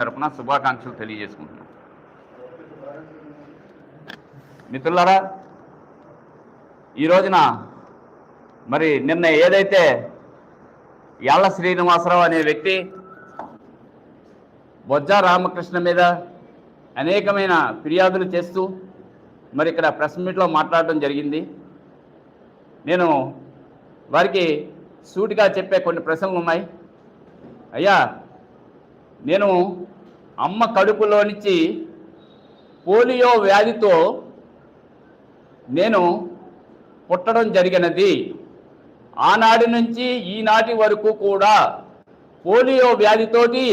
తరఫున శుభాకాంక్షలు తెలియజేసుకుంటున్నాను మిత్రులారా ఈ రోజున మరి నిన్న ఏదైతే యాళ్ళ శ్రీనివాసరావు అనే వ్యక్తి బొజ్జా రామకృష్ణ మీద అనేకమైన ఫిర్యాదులు చేస్తూ మరి ఇక్కడ ప్రెస్ మీట్లో మాట్లాడడం జరిగింది. నేను వారికి సూటిగా చెప్పే కొన్ని ప్రశ్నలు ఉన్నాయి. అయ్యా నేను అమ్మ కడుపులో నుంచి పోలియో వ్యాధితో నేను పుట్టడం జరిగినది. ఆనాటి నుంచి ఈనాటి వరకు కూడా పోలియో వ్యాధితోటి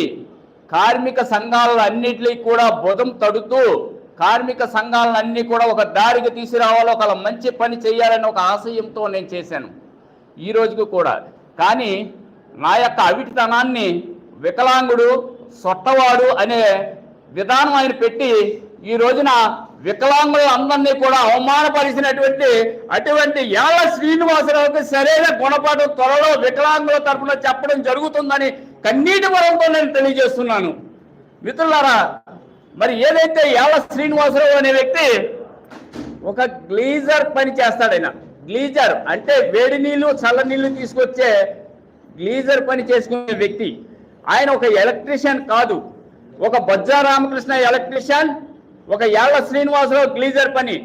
కార్మిక సంఘాలన్నింటినీ కూడా బుధం తడుతూ కార్మిక సంఘాలన్నీ కూడా ఒక దారికి తీసుకురావాలో ఒక మంచి పని చేయాలని ఒక ఆశయంతో నేను చేశాను. ఈ రోజుకు కూడా. కానీ నా యొక్క అవిటితనాన్ని వికలాంగుడు సొట్టవాడు అనే విధానం ఆయన పెట్టి ఈ రోజున వికలాంగులు అందరినీ కూడా అవమానపరిచినటువంటి అటువంటి యాళ్ళ శ్రీనివాసరావుకి సరైన గుణపాటు త్వరలో వికలాంగుల తరఫున చెప్పడం జరుగుతుందని కన్నీటి వరంతో నేను తెలియజేస్తున్నాను. మిత్రులారా మరి ఏదైతే యాళ్ళ శ్రీనివాసరావు అనే వ్యక్తి ఒక గ్లీజర్ పని చేస్తాడు ఆయన. గ్లీజర్ అంటే వేడి నీళ్ళు చల్ల నీళ్ళు తీసుకొచ్చే గ్లీజర్ పని చేసుకునే వ్యక్తి. ఆయన ఒక ఎలక్ట్రీషియన్ కాదు. ఒక బొజ్జా రామకృష్ణ ఎలక్ట్రీషియన్ ఒక యాళ్ళ శ్రీనివాసరావు గ్లీజర్ పని.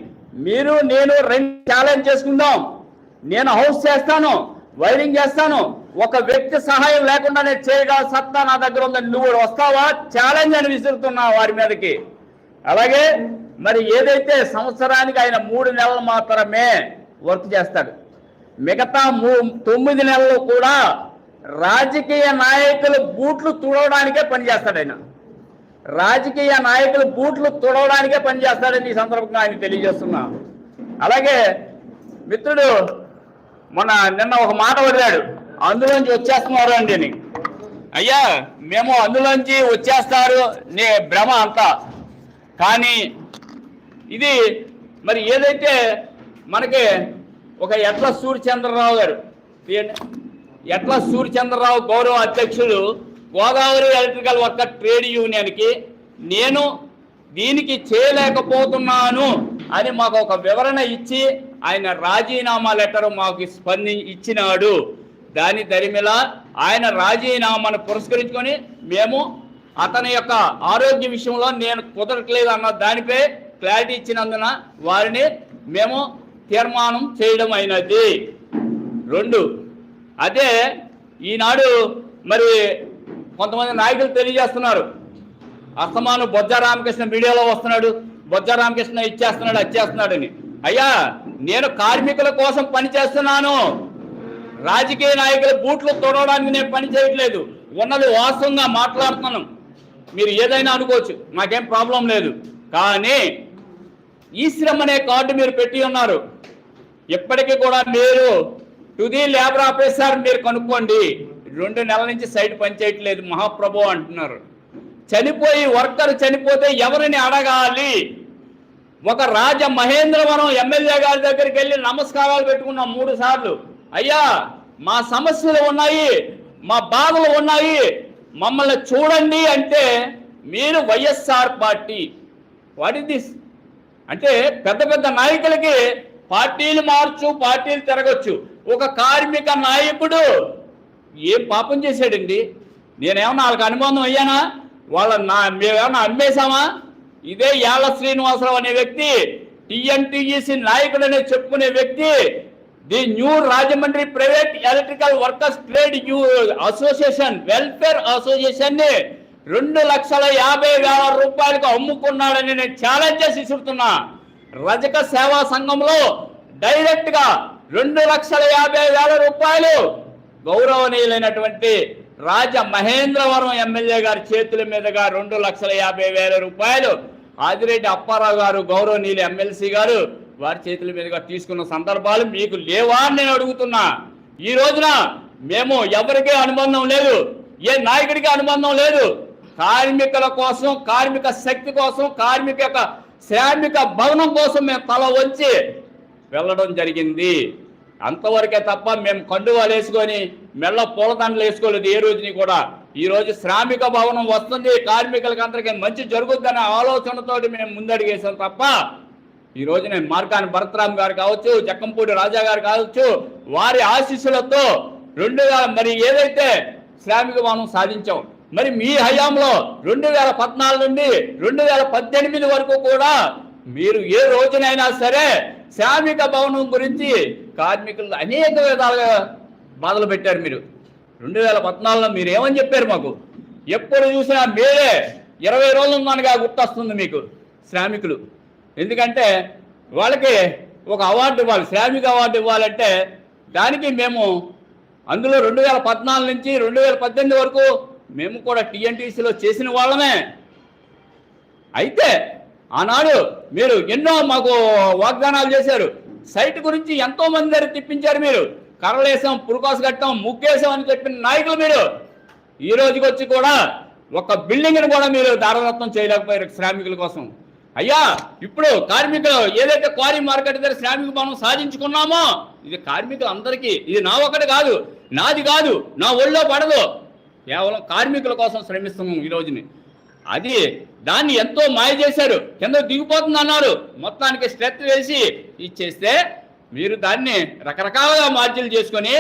మీరు నేను రెండు ఛాలెంజ్ చేసుకుందాం. నేను హౌస్ చేస్తాను వైరింగ్ చేస్తాను. ఒక వ్యక్తి సహాయం లేకుండా నేను చేయగల సత్తా నా దగ్గర ఉందని నువ్వు వస్తావా? ఛాలెంజ్ అని విసురుతున్నా వారి మీదకి. అలాగే మరి ఏదైతే సంవత్సరానికి ఆయన మూడు నెలలు మాత్రమే వర్క్ చేస్తాడు మిగతా మూ తొమ్మిది నెలలు కూడా రాజకీయ నాయకుల బూట్లు తుడవడానికే పనిచేస్తాడు ఆయన. రాజకీయ నాయకులు బూట్లు తుడవడానికే పనిచేస్తాడని ఈ సందర్భంగా ఆయన తెలియజేస్తున్నా. అలాగే మిత్రుడు మొన్న నిన్న ఒక మాట వదిలాడు అందులోంచి వచ్చేస్తున్నారు అండి అని. అయ్యా మేము అందులోంచి వచ్చేస్తారు నే భ్రమ అంతా. కానీ ఇది మరి ఏదైతే మనకి ఒక ఎట్ల సూర్యచంద్రరావు గారు ఎట్లా సూర్యచంద్రరావు గౌరవ అధ్యక్షుడు గోదావరి ఎలక్ట్రికల్ వర్కర్ ట్రేడ్ యూనియన్కి నేను దీనికి చేయలేకపోతున్నాను అని మాకు ఒక వివరణ ఇచ్చి ఆయన రాజీనామా లెటర్ మాకు స్పంది ఇచ్చినాడు. దాని దరిమిల ఆయన రాజీనామాను పురస్కరించుకొని మేము అతని యొక్క ఆరోగ్య విషయంలో నేను కుదరట్లేదు అన్న దానిపై క్లారిటీ ఇచ్చినందున వారిని మేము తీర్మానం చేయడం అయినది. రెండు అదే ఈనాడు మరి కొంతమంది నాయకులు తెలియజేస్తున్నారు. అస్తమాను బొజ్జ రామకృష్ణ మీడియాలో వస్తున్నాడు బొజ్జ రామకృష్ణ ఇచ్చేస్తున్నాడు అచ్చేస్తున్నాడు అని అయ్యా నేను కార్మికుల కోసం పనిచేస్తున్నాను రాజకీయ నాయకుల బూట్లు తొడవడానికి నేను పని చేయట్లేదు. ఉన్నది వాస్తవంగా మాట్లాడుతున్నాను. మీరు ఏదైనా అనుకోవచ్చు మాకేం ప్రాబ్లం లేదు. కానీ ఈ శ్రమ అనే కార్డు మీరు పెట్టి ఉన్నారు. ఇప్పటికీ కూడా మీరు తుది లేబర్ ఆఫీసర్ మీరు కనుక్కోండి. రెండు నెలల నుంచి సైట్ పనిచేయట్లేదు. మహాప్రభు అంటున్నారు. చనిపోయి వర్కర్ చనిపోతే ఎవరిని అడగాలి? ఒక రాజ మహేంద్రవరం ఎమ్మెల్యే గారి దగ్గరికి వెళ్ళి నమస్కారాలు పెట్టుకున్నాం మూడు సార్లు. అయ్యా మా సమస్యలు ఉన్నాయి మా బాధలు ఉన్నాయి. మమ్మల్ని చూడండి అంటే మీరు YSR party. What is this అంటే పెద్ద పెద్ద నాయకులకి పార్టీలు మార్చు పార్టీలు తిరగచ్చు. ఒక కార్మిక నాయకుడు ఏం పాపం చేశాడండి? నేనేమన్నా వాళ్ళకి అనుబంధం అయ్యానా? వాళ్ళ నా మేమేమన్నా అమ్మేశామా? ఇదే యాళ్ళ శ్రీనివాసరావు అనే వ్యక్తి టిఎన్టీఈసి నాయకుడు అనే చెప్పుకునే వ్యక్తి the new Rajahmundry private electrical workers trade you association welfare అసోసియేషన్ని రెండు లక్షల యాభై వేల రూపాయలకు అమ్ముకున్నాడని నేను ఛాలెంజ్ చేసి రజక సేవా సంఘంలో డైరెక్ట్గా రెండు లక్షల యాభై వేల రూపాయలు గౌరవనీయులైనటువంటి రాజ మహేంద్రవరం ఎమ్మెల్యే గారి చేతుల మీదుగా రెండు లక్షల యాభై వేల రూపాయలు ఆదిరెడ్డి అప్పారావు గారు గౌరవనీయులు ఎమ్మెల్సీ గారు వారి చేతుల మీదుగా తీసుకున్న సందర్భాలు మీకు లేవా అని నేను అడుగుతున్నా. ఈ రోజున మేము ఎవరికీ అనుబంధం లేదు ఏ నాయకుడికి అనుబంధం లేదు. కార్మికుల కోసం కార్మిక శక్తి కోసం కార్మిక యొక్క శ్రామిక భవనం కోసం మేము తల వంచి వెళ్ళడం జరిగింది. అంతవరకే తప్ప మేము కండువాలు వేసుకొని మెల్ల పూలదండలు వేసుకోలేదు ఏ రోజుని కూడా. ఈ రోజు శ్రామిక భవనం వస్తుంది కార్మికులకి అందరికీ మంచి జరుగుద్దనే ఆలోచనతోటి మేము ముందడిగేసాం తప్ప ఈ రోజు నేను మార్కాని భరతరామ్ గారు కావచ్చు జక్కంపూడి రాజా గారు కావచ్చు వారి ఆశీస్సులతో రెండు వేల మరి ఏదైతే శ్రామిక భవనం సాధించాం మరి మీ హయాంలో రెండు వేల పద్నాలుగు నుండి రెండు వేల పద్దెనిమిది వరకు కూడా మీరు ఏ రోజునైనా సరే శ్రామిక భవనం గురించి కార్మికులు అనేక విధాలుగా బాధలు పెట్టారు మీరు. రెండు వేల పద్నాలుగులో మీరు ఏమని చెప్పారు మాకు? ఎప్పుడు చూసినా మీరే ఇరవై రోజులు ఉన్నానుగా గుర్తొస్తుంది మీకు శ్రామికులు. ఎందుకంటే వాళ్ళకి ఒక అవార్డు ఇవ్వాలి శ్రామిక అవార్డు ఇవ్వాలంటే దానికి మేము అందులో రెండు వేల పద్నాలుగు నుంచి రెండు వేల పద్దెనిమిది వరకు మేము కూడా టీఎన్టీసీలో చేసిన వాళ్ళమే. అయితే ఆనాడు మీరు ఎన్నో మాకు వాగ్దానాలు చేశారు. సైట్ గురించి ఎంతో మంది దగ్గర తిప్పించారు మీరు. కర్రలేసాం పురుకాసు కట్టాం ముగ్గేసాం అని చెప్పిన నాయకులు మీరు. ఈ రోజుకి వచ్చి కూడా ఒక బిల్డింగ్ని కూడా మీరు దారదత్వం చేయలేకపోయారు శ్రామికుల కోసం. అయ్యా ఇప్పుడు కార్మికులు ఏదైతే క్వారీ మార్కెట్ దగ్గర శ్రామిక భవనం సాధించుకున్నామో ఇది కార్మికులందరికీ ఇది నా ఒకటి కాదు నాది కాదు నా ఒళ్ళో పడదు. కేవలం కార్మికుల కోసం శ్రమిస్తున్నాం ఈ రోజుని. అది దాన్ని ఎంతో మాయ చేశారు. కింద దిగిపోతుంది అన్నారు. మొత్తానికి స్ట్రెత్ వేసి ఇచ్చేస్తే మీరు దాన్ని రకరకాలుగా మార్జిన్లు చేసుకొని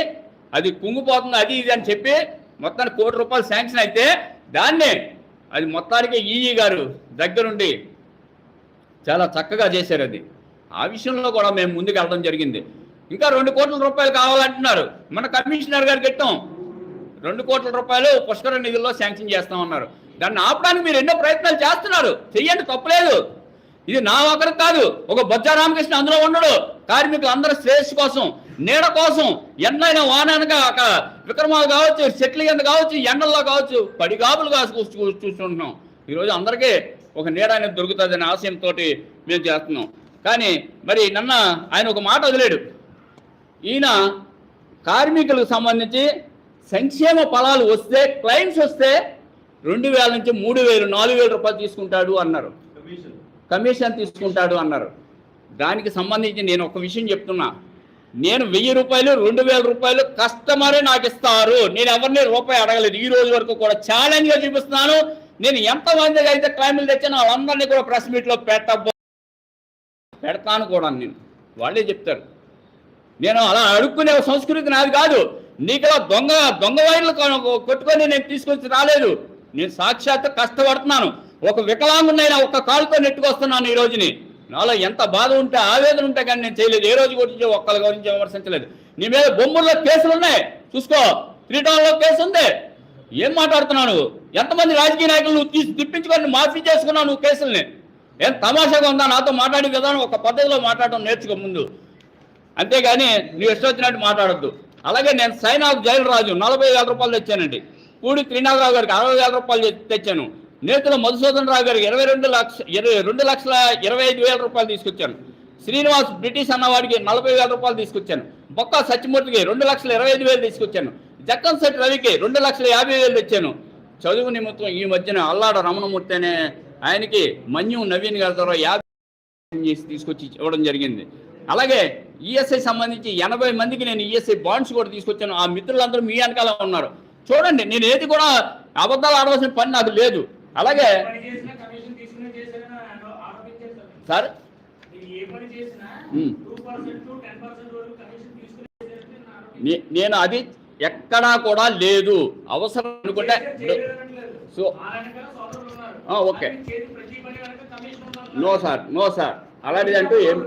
అది కుంగిపోతుంది అది ఇది అని చెప్పి మొత్తానికి కోటి రూపాయలు శాంక్షన్ అయితే దాన్ని అది మొత్తానికి ఈఈ గారు దగ్గరుండి చాలా చక్కగా చేశారు అది. ఆ విషయంలో కూడా మేము ముందుకు వెళ్ళడం జరిగింది. ఇంకా రెండు కోట్ల రూపాయలు కావాలంటున్నారు. మన కమిషనర్ గారికి ఇట్టాం రెండు కోట్ల రూపాయలు పుష్కర నిధుల్లో శాంక్షన్ చేస్తామన్నారు. దాన్ని ఆపడానికి మీరు ఎన్నో ప్రయత్నాలు చేస్తున్నారు. చెయ్యండి తప్పలేదు. ఇది నా ఒకరికి కాదు. ఒక బొజ్జ రామకృష్ణ అందులో ఉండడు. కార్మికులు అందరూ శ్రేయస్సు కోసం నీడ కోసం ఎన్నైనా వాననగా ఒక విక్రమాలు కావచ్చు చెట్ల కింద కావచ్చు ఎండల్లో కావచ్చు పడిగాపులు కాసు చూ- చూస్తుంటున్నాం. ఈరోజు అందరికీ ఒక నీడ అనేది దొరుకుతుందనే ఆశయంతో మేము చేస్తున్నాం. కానీ మరి నన్న ఆయన ఒక మాట వదిలేడు. ఈయన కార్మికులకు సంబంధించి సంక్షేమ ఫలాలు వస్తే క్లైమ్స్ వస్తే రెండు వేల నుంచి మూడు వేలు నాలుగు వేల రూపాయలు తీసుకుంటాడు అన్నారు. కమిషన్ తీసుకుంటాడు అన్నారు. దానికి సంబంధించి నేను ఒక విషయం చెప్తున్నా. నేను వెయ్యి రూపాయలు రెండు వేల రూపాయలు కస్టమరే నాకు ఇస్తారు. నేను ఎవరిని రూపాయి అడగలేదు. ఈ రోజు వరకు కూడా ఛాలెంజ్గా చూపిస్తున్నాను. నేను ఎంతమందికి అయితే క్లైములు తెచ్చానో వాళ్ళందరినీ కూడా ప్రెస్ మీట్లో పెట్టబో పెడతాను కూడా నేను. వాళ్ళే చెప్తారు. నేను అలా అడుక్కునే సంస్కృతి నాది కాదు. నీకు దొంగ దొంగ వైర్లు కొట్టుకొని నేను తీసుకొచ్చి రాలేదు. నేను సాక్షాత్ కష్టపడుతున్నాను. ఒక వికలాంగునైనా ఒక కాలుతో నెట్టుకొస్తున్నాను ఈ రోజుని. నాలో ఎంత బాధ ఉంటే ఆవేదన ఉంటే కానీ నేను చేయలేదు. ఏ రోజు గురించి ఒక్కరి గురించి విమర్శించలేదు. నీ మీద బొమ్మల్లో కేసులు ఉన్నాయి. చూసుకో. త్రీ టౌన్లో కేసు ఉంది. ఏం మాట్లాడుతున్నావు నువ్వు? ఎంతమంది రాజకీయ నాయకులు నువ్వు తీసి తిప్పించుకొని మాఫీ చేసుకున్నావు నువ్వు కేసుల్ని? ఏం తమాషాగా ఉందా? నాతో మాట్లాడి విధానం ఒక పద్ధతిలో మాట్లాడడం నేర్చుకో ముందు. అంతేగాని నువ్వు ఇష్టం వచ్చినట్టు మాట్లాడద్దు. అలాగే నేను సైన్ ఆఫ్ జైలు రాజు నలభై వేల రూపాయలు తెచ్చానండి. పూడి త్రినాథరావు గారికి అరవై వేల రూపాయలు తెచ్చాను. నేతల మధుసూదన్ రావు గారికి ఇరవై రెండు లక్ష ఇరవై రెండు లక్షల ఇరవై ఐదు వేల రూపాయలు తీసుకొచ్చాను. శ్రీనివాస్ బ్రిటిష్ అన్నవాడికి నలభై వేల రూపాయలు తీసుకొచ్చాను. బొక్క సత్యమూర్తికి రెండు లక్షల ఇరవై ఐదు వేలు తీసుకొచ్చాను. జక్కన్ సెట్ రవికి రెండు లక్షల యాభై వేలు తెచ్చాను. చదువు నిమిత్తం ఈ మధ్యన అల్లాడ రమణమూర్తి అనే ఆయనకి మన్యం నవీన్ గారి ద్వారా యాభై తీసుకొచ్చి ఇవ్వడం జరిగింది. అలాగే ఈఎస్ఐ సంబంధించి ఎనభై మందికి నేను ఈఎస్ఐ బాండ్స్ కూడా తీసుకొచ్చాను. ఆ మిత్రులందరూ మీ వెనకాల ఉన్నారు. చూడండి నేను ఏది కూడా అబద్ధాలు ఆడవలసిన పని నాకు లేదు. అలాగే సార్. నేను అది ఎక్కడా కూడా లేదు. అవసరం అనుకుంటే. So okay. No sir no sir. అలాంటిదంటూ ఏం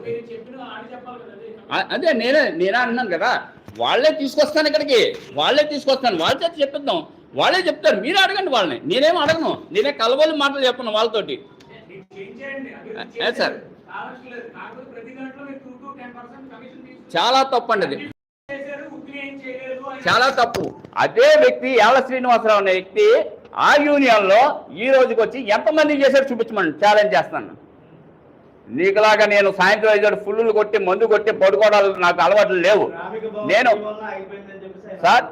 అది. అదే నేనే నేనే అన్నాను కదా. వాళ్ళే తీసుకొస్తాను ఇక్కడికి. వాళ్ళే తీసుకొస్తాను. వాళ్ళ చేత చెప్పిద్దాం. వాళ్ళే చెప్తారు. మీరు అడగండి వాళ్ళని. నేనేం అడగను. నేనే కలవలి మాటలు చెప్పను వాళ్ళతోటి. సార్. చాలా అది. ఏం చేయలేదు అని చాలా తప్పు. అదే వ్యక్తి యాల శ్రీనివాసరావు అనే వ్యక్తి ఆ యూనియన్లో ఈ రోజుకి వచ్చి ఎంతమంది చేశారు చూపించమని ఛాలెంజ్ చేస్తాను. నీకులాగా నేను సాయంత్రం ఐదు ఫుల్లు కొట్టి మందు కొట్టి పడుకోవడాలు నాకు అలవాట్లు లేవు. నేను సార్?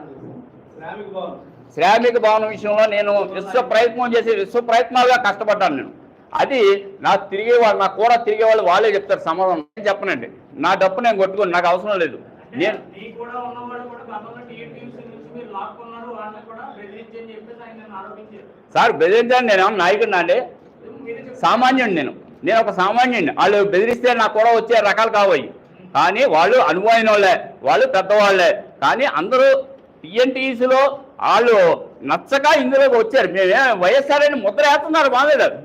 శ్రామిక భవన్. విషయంలో నేను విశ్వ ప్రయత్నం చేసి విశ్వ ప్రయత్నాలుగా కష్టపడ్డాను నేను. అది నా తిరిగే వాళ్ళు నా కూడా తిరిగే వాళ్ళు వాళ్ళే చెప్తారు సమాధానం. నేను చెప్పనండి. నా డప్పు నేను కొట్టుకోను నాకు అవసరం లేదు. నేను సార్ బెదిరించాను నేను నాయకుడినా అండి. సామాన్యుడు నేను. నేను ఒక సామాన్యుడిని వాళ్ళు బెదిరిస్తే నాకు కూడా వచ్చే రకాలు కావాలి కానీ వాళ్ళు అనుభవైన వాళ్ళే వాళ్ళు పెద్దవాళ్ళే. కానీ అందరూ టీఎన్టీసీలో వాళ్ళు నచ్చక ఇందులోకి వచ్చారు. మేమే వైఎస్ఆర్ అని ముద్ర వేస్తున్నారు మా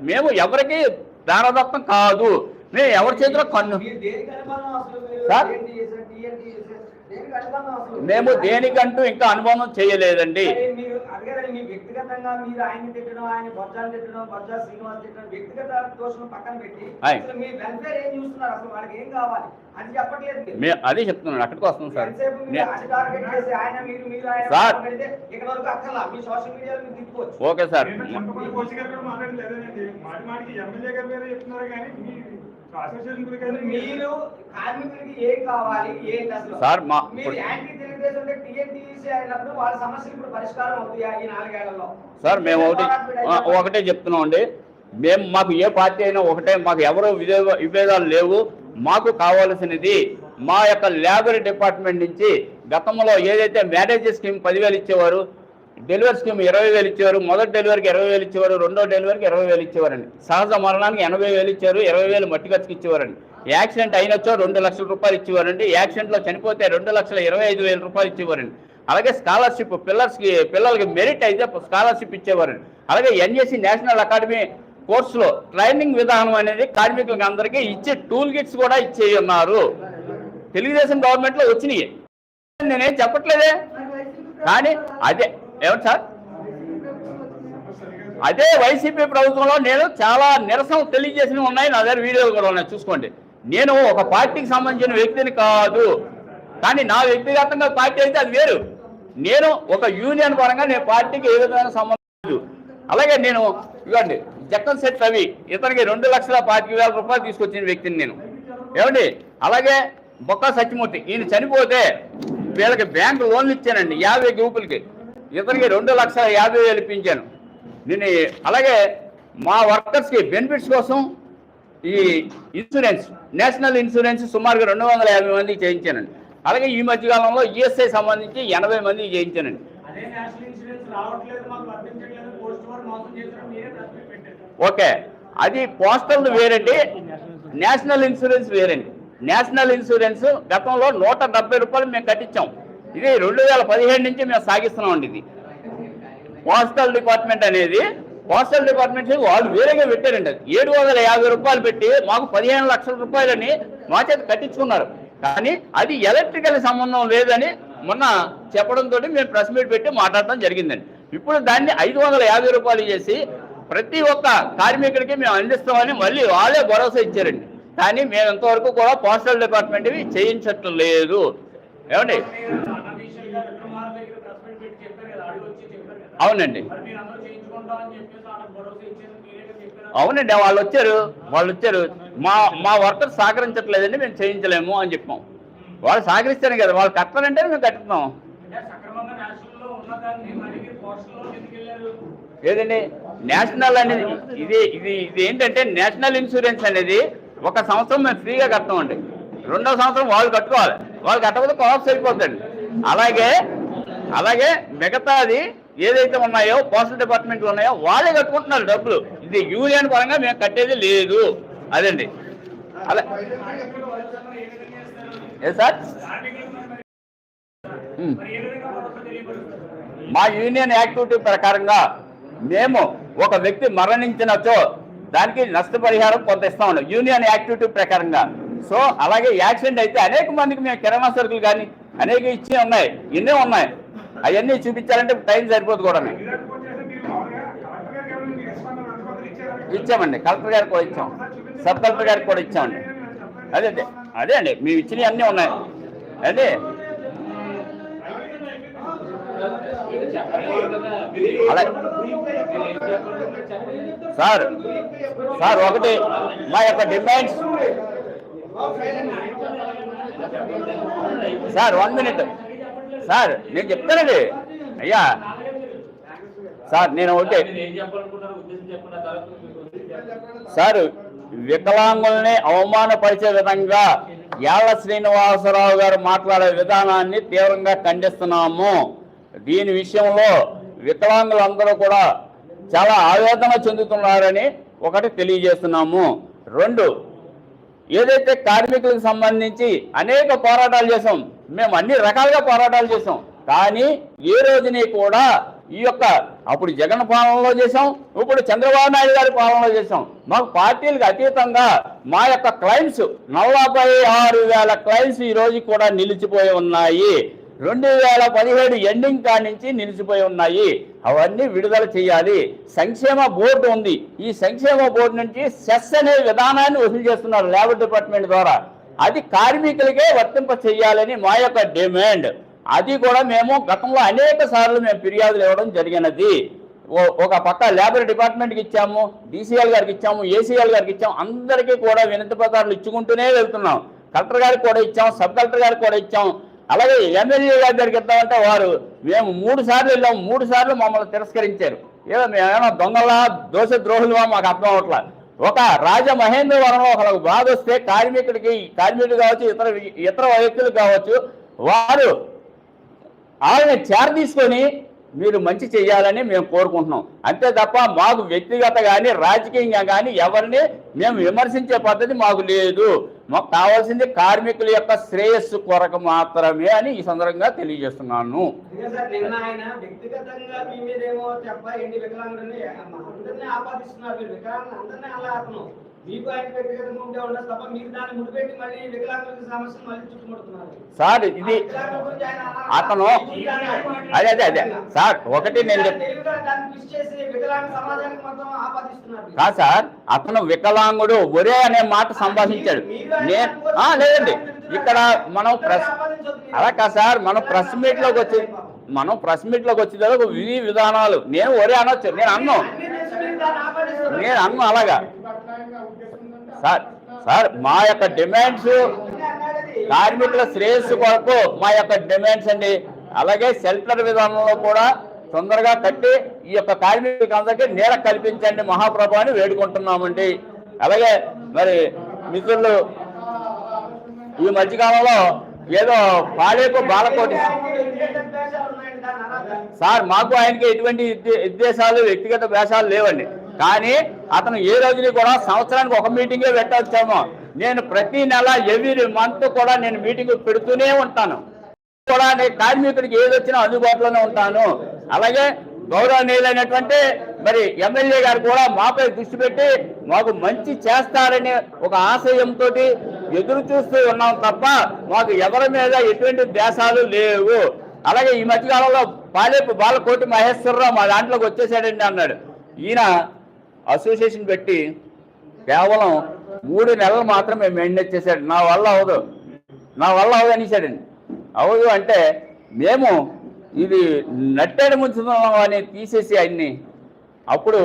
మేము ఎవరికి దానదత్తం కాదు. మేము ఎవరి చేతిలో కన్ను మీరు మీరు సార్? ఏంటి చేశారు? TNT చేశారు? దేనికి అనుబంధం అసలు? మేము దేనికంటూ ఇంకా అనుభవం చేయలేదండి మరి మీరు అడిగారని మీ వ్యక్తిగతంగా మీరు ఆయన తిట్టడం ఆయన బొజ్జాలు తిట్టడం బొజ్జా శ్రీనివాస్ తిట్టడం వ్యక్తిగత దోషం పక్కన పెట్టి ఆయ్. అసలు మీ వెల్ఫేర్ ఏం చూస్తున్నారు అసలు వాళ్ళకి ఏం కావాలి అది చెప్పట్లేదు మీరు. మే అదే చెప్తున్నాను అక్కడికి వస్తుంది సార్ మీరు మీరు మీరు సార్. మీరు ఓకే సార్ మీరు కార్మికులకి ఏం కావాలి ఏంటి అసలు? సార్, మా- మీరు యాంటీ తెలుగుదేశం అంటే టీఎన్టీసీ అయినప్పుడు వాళ్ళ సమస్యలు ఇప్పుడు పరిష్కారం అవుతాయా ఈ నాలుగేళ్ళలో? సార్ మేము ఒకటి ఒకటే చెప్తున్నాం అండి. మేము మాకు ఏ పార్టీ అయినా ఒకటే మాకు ఎవరు విభేద విభేదాలు లేవు. మాకు కావాల్సినది మా యొక్క లేబర్ డిపార్ట్మెంట్ నుంచి గతంలో ఏదైతే మ్యారేజ్ స్కీమ్ పదివేలు ఇచ్చేవారు డెలివరీ స్కీమ్ ఇరవై వేలు ఇచ్చేవారు మొదటి డెలివరీకి ఇరవై వేలు ఇచ్చేవారు రెండో డెలివరీకి ఇరవై వేలు ఇచ్చేవారండి. సహజ మరణానికి ఎనభై వేలు ఇచ్చారు ఇరవై వేలు మట్టి ఖర్చుకి ఇచ్చేవారండి. యాక్సిడెంట్ అయినచ్చో రెండు లక్షల రూపాయలు ఇచ్చేవారండి. యాక్సిడెంట్లో చనిపోతే రెండు లక్షల ఇరవై ఐదు వేల రూపాయలు ఇచ్చేవారండి. అలాగే స్కాలర్షిప్ పిల్లర్స్కి పిల్లలకి మెరిట్ అయితే స్కాలర్షిప్ ఇచ్చేవారండి. అలాగే ఎన్ఎస్సి నేషనల్ అకాడమీ కోర్సులో ట్రైనింగ్ విధానం అనేది కార్మికులకు అందరికీ ఇచ్చే టూల్ కిట్స్ కూడా ఇచ్చేయి ఉన్నారు తెలుగుదేశం గవర్నమెంట్లో వచ్చినాయి. నేనేం చెప్పట్లేదే? కానీ అదే ఏమంట సార్? అదే వైసీపీ ప్రభుత్వంలో నేను చాలా నిరసన తెలియజేసినవి ఉన్నాయి. నా దగ్గర వీడియోలు కూడా ఉన్నాయి. చూసుకోండి. నేను ఒక పార్టీకి సంబంధించిన వ్యక్తిని కాదు. కానీ నా వ్యక్తిగతంగా పార్టీ అయితే అది వేరు. నేను ఒక యూనియన్ పరంగా నేను పార్టీకి ఏ విధమైన సంబంధం లేదు. అలాగే నేను ఇవ్వండి. జక్కన్ సెట్ రవి ఇతనికి రెండు లక్షల పాతిక వేల రూపాయలు తీసుకొచ్చిన వ్యక్తిని నేను. ఏమండి? అలాగే బొక్క సత్యమూర్తి ఈయన చనిపోతే వీళ్ళకి బ్యాంకు లోన్లు ఇచ్చానండి. యాభై గ్రూపులకి. ఇతనికి రెండు లక్షల యాభై వేలు ఇప్పించాను నేను అలాగే మా వర్కర్స్కి బెనిఫిట్స్ కోసం ఈ ఇన్సూరెన్స్ నేషనల్ ఇన్సూరెన్స్ సుమారుగా రెండు వందల యాభై మందికి చేయించానండి. అలాగే ఈ మధ్యకాలంలో ఈఎస్ఐ సంబంధించి ఎనభై మందికి చేయించానండి. ఓకే. అది పోస్టల్ వేరండి నేషనల్ ఇన్సూరెన్స్ వేరండి. నేషనల్ ఇన్సూరెన్స్ గతంలో నూట డెబ్బై రూపాయలు మేము కట్టించాం. ఇది రెండు వేల పదిహేడు నుంచి మేము సాగిస్తున్నామండి ఇది. పోస్టల్ డిపార్ట్మెంట్ అనేది పోస్టల్ డిపార్ట్మెంట్ వాళ్ళు వేరేగా పెట్టారండి అది. ఏడు వందల యాభై రూపాయలు పెట్టి మాకు పదిహేను లక్షల రూపాయలని మా చేత కట్టించుకున్నారు. కానీ అది ఎలక్ట్రికల్ సంబంధం లేదని మొన్న చెప్పడంతో మేము ప్రెస్ మీట్ పెట్టి మాట్లాడటం జరిగిందండి. ఇప్పుడు దాన్ని ఐదు వందల యాభై రూపాయలు చేసి ప్రతి ఒక్క కార్మికుడికి మేము అందిస్తామని మళ్ళీ వాళ్ళే భరోసా ఇచ్చారండి. కానీ మేము ఇంతవరకు కూడా పోస్టల్ డిపార్ట్మెంట్ చేయించట్లేదు. ఏమండి అన్నదీశల్ గారు విక్రమార్ దగ్గర ప్రెస్ మీట్ పెట్టి చెప్పారు కదా అడిగి వచ్చి చెప్పారు కదా అవునండి మరి మీరు అందరూ చేయించుకుంటాం అని చెప్పేసి వాళ్ళకి భరోసా ఇచ్చేది మీరే కదా చెప్పారు. అవునండి వాళ్ళు వచ్చారు వాళ్ళు వచ్చారు. మా మా వర్కర్ సహకరించట్లేదండి మేము చేయించలేము అని చెప్పాం. వాళ్ళు సహకరిస్తాను కదా వాళ్ళు కట్టాలంటే మేము వెళ్ళారు? ఏదండి? నేషనల్ అనేది ఇది ఇది ఇది ఏంటంటే నేషనల్ ఇన్సూరెన్స్ అనేది ఒక సంవత్సరం మేము ఫ్రీగా కడతామండి రెండో సంవత్సరం వాళ్ళు కట్టుకోవాలి. వాళ్ళు కట్టకపోతే కాస్ట్ అయిపోతుంది అలాగే అలాగే మిగతాది ఏదైతే ఉన్నాయో పోస్టల్ డిపార్ట్మెంట్లో ఉన్నాయో వాళ్ళే కట్టుకుంటున్నారు డబ్బులు. ఇది యూనియన్ పరంగా మేము కట్టేది లేదు. అదండి అలా. ఏ సార్? మా యూనియన్ యాక్టివిటీ ప్రకారంగా మేము ఒక వ్యక్తి మరణించినచో దానికి నష్టపరిహారం కొంత ఇస్తామండి యూనియన్ యాక్టివిటీ ప్రకారంగా. సో అలాగే యాక్సిడెంట్ అయితే అనేక మందికి మేము కిరాణా సరుకులు కానీ అనేక ఇచ్చి ఉన్నాయి ఎన్నో ఉన్నాయి. అవన్నీ చూపించాలంటే టైం సరిపోదు కూడా ఇచ్చామండి కలెక్టర్ గారికి కూడా ఇచ్చాం. సబ్ కలెక్టర్ గారికి కూడా ఇచ్చామండి. అదే అదే అదే అండి మేము ఇచ్చినవి అన్నీ ఉన్నాయి. అదే. అలా. సార్ సార్ ఒకటి మా యొక్క demands. Sir one minute. Sir నేను చెప్తానండి. అయ్యా. సార్ నేను ఒకటి సార్ వికలాంగుల్ని అవమానపరిచే విధంగా యాళ్ళ శ్రీనివాసరావు గారు మాట్లాడే విధానాన్ని తీవ్రంగా ఖండిస్తున్నాము. దీని విషయంలో వికలాంగులందరూ కూడా చాలా ఆవేదన చెందుతున్నారని ఒకటి తెలియజేస్తున్నాము. రెండు ఏదైతే కార్మికులకు సంబంధించి అనేక పోరాటాలు చేసాం మేము అన్ని రకాలుగా పోరాటాలు చేసాం కానీ ఏ రోజుని కూడా ఈ యొక్క అప్పుడు జగన్ పాలనలో చేసాం ఇప్పుడు చంద్రబాబు నాయుడు గారి పాలనలో చేసాం మాకు పార్టీలకు అతీతంగా మా యొక్క క్లైమ్స్ నలభై ఆరు వేల క్లైమ్స్ ఈ రోజు కూడా నిలిచిపోయి ఉన్నాయి. రెండు వేల పదిహేడు ఎండింగ్ కాడి నుంచి నిలిచిపోయి ఉన్నాయి. అవన్నీ విడుదల చేయాలి. సంక్షేమ బోర్డు ఉంది. ఈ సంక్షేమ బోర్డు నుంచి సెస్ అనే విధానాన్ని వసూలు చేస్తున్నారు లేబర్ డిపార్ట్మెంట్ ద్వారా. అది కార్మికులకే వర్తింప చేయాలని మా యొక్క డిమాండ్. అది కూడా మేము గతంలో అనేక సార్లు మేము ఫిర్యాదులు ఇవ్వడం జరిగినది. ఓ- ఒక పక్క లేబర్ డిపార్ట్మెంట్కి ఇచ్చాము డీసీఎల్ గారికి ఇచ్చాము ఏసీఎల్ గారికి ఇచ్చాము అందరికీ కూడా వినతి పత్రాలు ఇచ్చుకుంటూనే వెళ్తున్నాం. కలెక్టర్ గారికి కూడా ఇచ్చాం సబ్ కలెక్టర్ గారికి కూడా ఇచ్చాం. అలాగే ఎమ్మెల్యే గారి దగ్గరికి ఇద్దామంటే వారు మేము మూడు సార్లు వెళ్ళాము మూడు సార్లు మమ్మల్ని తిరస్కరించారు. ఏదో మేమేమో దొంగలా దోష ద్రోహులుగా మాకు అర్థం అవట్లేదు ఒక రాజమహేంద్రవరంలో ఒకరికి బాధ వస్తే కార్మికుడికి కార్మికుడు కావచ్చు ఇతర ఇతర వ్యక్తులు కావచ్చు వారు వాళ్ళని చేర తీసుకొని మీరు మంచి చేయాలని మేము కోరుకుంటున్నాం. అంతే తప్ప మాకు వ్యక్తిగత కానీ రాజకీయంగా కానీ ఎవరిని మేము విమర్శించే పద్ధతి మాకు లేదు. మాకు కావాల్సింది కార్మికుల యొక్క శ్రేయస్సు కొరకు మాత్రమే అని ఈ సందర్భంగా తెలియజేస్తున్నాను. సార్ ఇది అతను అదే అదే అదే. సార్ ఒకటి నేను కాదు సార్ అతను వికలాంగుడు ఒరే అనే మాట సంభాషించాడు. నేను లేదండి. ఇక్కడ మనం ప్రెస్ అలా కాదు సార్ మనం ప్రెస్ మీట్లోకి వచ్చి మనం ప్రెస్ మీట్లోకి వచ్చేదాకా ఒక విధి విధానాలు. నేను ఒరే అనొచ్చు నేను అన్ను. నేను అన్ను అలాగా. సార్ సార్ మా యొక్క డిమాండ్స్ కార్మికుల శ్రేయస్సు కొరకు మా యొక్క డిమాండ్స్ అండి. అలాగే షెల్టర్ విధానంలో కూడా తొందరగా కట్టి ఈ యొక్క కార్మికులకి అందరికీ నేర కల్పించండి మహాప్రభు అని వేడుకుంటున్నామండి. అలాగే మరి మిత్రులు ఈ మధ్యకాలంలో ఏదో పాలేపు బాలకోటి. సార్ మాకు ఆయనకి ఎటువంటి ఉద్దేశాలు వ్యక్తిగత వేషాలు లేవండి. కానీ అతను ఏ రోజుని కూడా సంవత్సరానికి ఒక మీటింగే పెట్టొచ్చాము నేను ప్రతి నెల ఎవ్రీ మంత్ కూడా నేను మీటింగ్ పెడుతూనే ఉంటాను. కూడా నేను కార్మికుడికి ఏది వచ్చినా అందుబాటులోనే ఉంటాను. అలాగే గౌరవనీయులైనటువంటి మరి ఎమ్మెల్యే గారు కూడా మాపై దృష్టి పెట్టి మాకు మంచి చేస్తారని ఒక ఆశయంతో ఎదురు చూస్తూ ఉన్నాం తప్ప మాకు ఎవరి మీద ఎటువంటి దేశాలు లేవు. అలాగే ఈ మధ్యకాలంలో పాలేపు బాలకోటి మహేశ్వరరావు మా దాంట్లోకి వచ్చేసాడండి అన్నాడు. ఈయన అసోసియేషన్ పెట్టి కేవలం మూడు నెలలు మాత్రమే మెయింటైన్ చేశాడు. నా వల్ల అవదు నా వల్ల అవదు అనేసాడండి. అవదు అంటే మేము ఇది నట్టేడు ముంచుతున్నాం అని తీసేసి ఆయన్ని అప్పుడు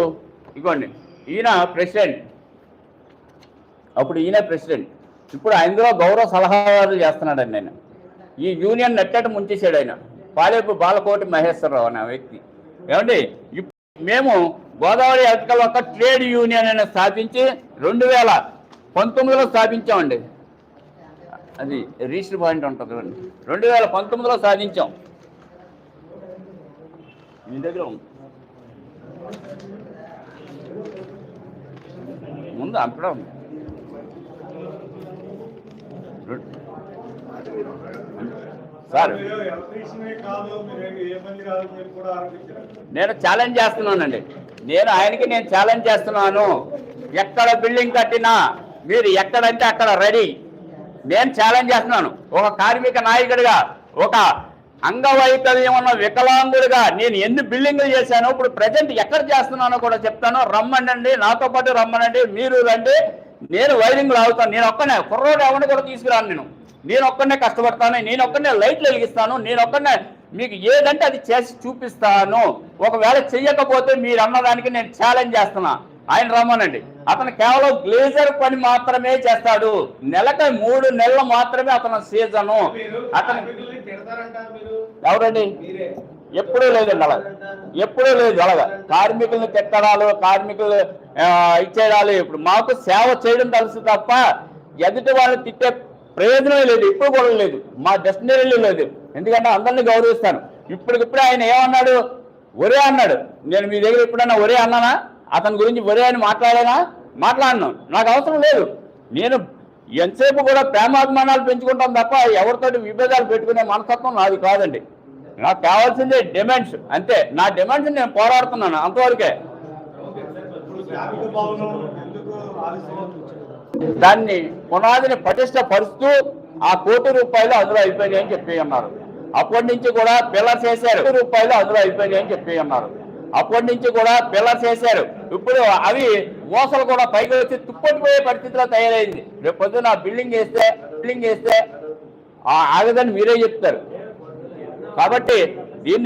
ఇగోండి ఈయన ప్రెసిడెంట్ అప్పుడు ఈయన ప్రెసిడెంట్ ఇప్పుడు అందులో గౌరవ సలహాదారులు చేస్తున్నాడండి ఆయన. ఈ యూనియన్ నెట్టేట ముంచేశాడు ఆయన. పాలేపు బాలకోటి మహేశ్వరరావు అనే వ్యక్తి. ఏమండి? ఇప్- మేము గోదావరి ఎలక్ట్రికల్ ఒక ట్రేడ్ యూనియన్ అని స్థాపించి రెండు వేల పంతొమ్మిదిలో స్థాపించామండి. అది రిజిస్టర్ పాయింట్ ఉంటుంది రెండు వేల పంతొమ్మిదిలో సాధించాం మీ దగ్గర ముందు అప్పుడే ఉంది రెండు- సార్ మీరు ఎలక్ట్రీషియనే కాదు మీరు ఏ మంది కాదు మీరు కూడా నేను ఛాలెంజ్ చేస్తున్నానండి. నేను ఆయనకి నేను ఛాలెంజ్ చేస్తున్నాను. ఎక్కడ బిల్డింగ్ కట్టినా మీరు ఎక్కడంటే అక్కడ రెడీ నేను ఛాలెంజ్ చేస్తున్నాను. ఒక కార్మిక నాయకుడిగా ఒక అంగవైకల్యం ఉన్న వికలాంగుడిగా నేను ఎన్ని బిల్డింగ్లు చేశాను ఇప్పుడు ప్రజెంట్ ఎక్కడ చేస్తున్నానో కూడా చెప్తాను. రమ్మనండి నాతో పాటు రమ్మనండి మీరు రండి. నేను వైరింగ్ లాగుతాను నేను ఒక్కనే కుర్రోడు ఎవరిని కూడా తీసుకురాను నేను. నేను ఒక్కనే కష్టపడతాను నేను ఒక్కనే లైట్లు వెలిగిస్తాను నేను ఒక్కనే మీకు ఏదంటే అది చేసి చూపిస్తాను. ఒకవేళ చెయ్యకపోతే మీరు అన్నదానికి నేను ఛాలెంజ్ చేస్తున్నా. ఆయన రమ్మనండి. అతను కేవలం గ్లేజర్ పని మాత్రమే చేస్తాడు. నెలకి మూడు నెలలు మాత్రమే అతను సీజను. అతను ఎవరండి? ఎప్పుడూ లేదండి అలాగ ఎప్పుడూ లేదు అలాగా కార్మికుల్ని తిట్టడాలు కార్మికులు ఇచ్చేయడాలు ఇప్పుడు మాకు సేవ చేయడం తెలుసు తప్ప ఎదుటి వాళ్ళని తిట్టే ప్రయోజనం లేదు ఇప్పుడు కూడా లేదు. మా డెస్టినరీలో లేదు. ఎందుకంటే అందరినీ గౌరవిస్తాను. ఇప్పటికిప్పుడే ఆయన ఏమన్నాడు? ఒరే అన్నాడు. నేను మీ దగ్గర ఎప్పుడన్నా ఒరే అన్నానా? అతని గురించి ఒరే అని మాట్లాడానా? మాట్లాడను. నాకు అవసరం లేదు. నేను ఎంతసేపు కూడా ప్రేమాభిమానాలు పెంచుకుంటాం తప్ప ఎవరితోటి విభేదాలు పెట్టుకునే మనస్తత్వం నాది కాదండి. నాకు కావాల్సిందే డిమాండ్స్ అంతే. నా డిమాండ్స్ నేను పోరాడుతున్నాను అంతవరకే. దాన్ని పునాదిని పటిష్టపరుస్తూ ఆ కోటి రూపాయలు అందులో అయిపోయినాయి అని చెప్పి అన్నారు అప్పటి నుంచి కూడా పిల్లర్స్ వేశారు రూపాయలు అందులో అయిపోయినాయి అని చెప్పి అన్నారు అప్పటి నుంచి కూడా పిల్లర్స్ వేశారు ఇప్పుడు అవి మోసలు కూడా పైకి వచ్చి తుప్పటిపోయే పరిస్థితిలో తయారైంది. రేపు పొద్దున బిల్డింగ్ వేస్తే బిల్డింగ్ వేస్తే ఆ ఆగదని మీరే చెప్తారు. కాబట్టి దీన్ని